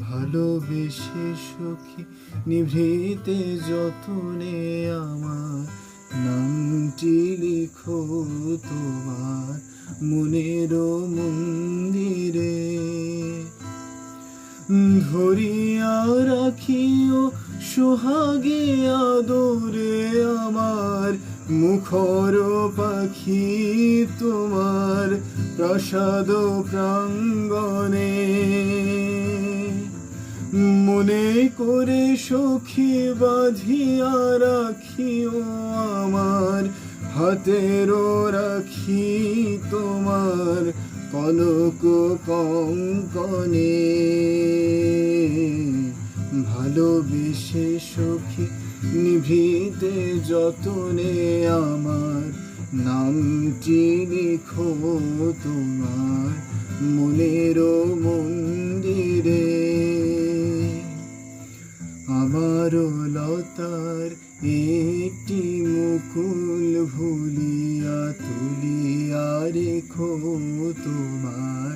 ভালোবেসে সখী নিভৃতে যতনে আমার নামটি লিখো তোমার মনের মন্দিরে। ধরিয়া রাখিও সোহাগে আদরে আমার মুখর পাখি তোমার প্রসাদ প্রাঙ্গণে। মনে করে সখী বাঁধিয়া রাখিও আমার, হাতেরও রাখি তোমার কনক কঙ্কনে। ভালোবেসে সখী নিভৃতে যতনে আমার, নামটি লিখো তোমার মনের মন্দিরে। আমার লতার একটি মুকুল ভুলিয়া তুলিয়া রেখো তোমার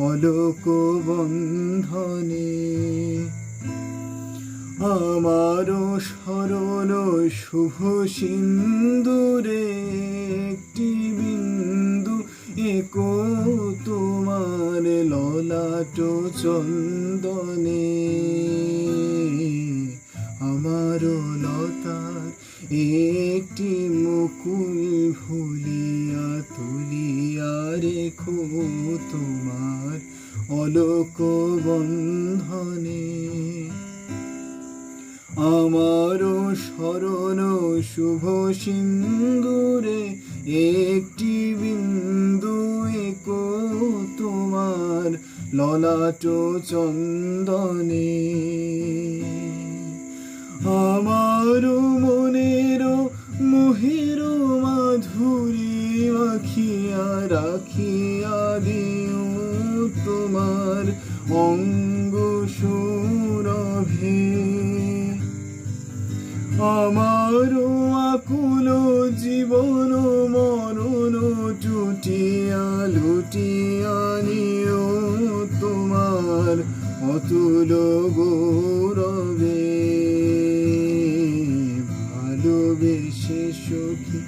অলোক বন্ধনে। আমারও স্মরণ শুভ সিন্দুরে একটি বিন্দু একো তোমার ললাট চন্দনে। আমারও লতার একটি মুকুল ভুলিয়া তুলিয়া রেখো তোমার অলোক বন্ধনে। আমারও স্মরণ শুভ সিন্দুরে, একটি বিন্দু একো তোমার ললাট চন্দনে। রাখিয়া দিও তোমার অঙ্গ সুরভে। আমার আকুল জীবন মরণ টুটিয়া লুটিয়া নিও তোমার অতুল গৌরবে। ভালোবেসে সখী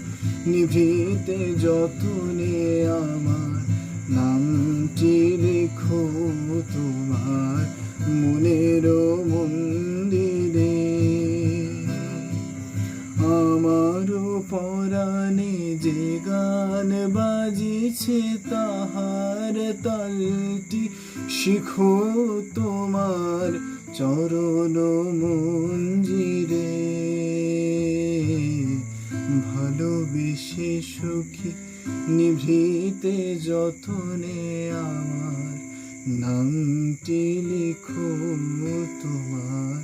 নিভৃতে যতনে বাজিছে তাহার তালটি, শিখো তোমার চরণ মঞ্জিরে। ভালোবেসে সুখী নিভৃতে যতনে আমার, নামটি লিখো তোমার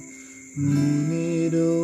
মনের মন্দিরে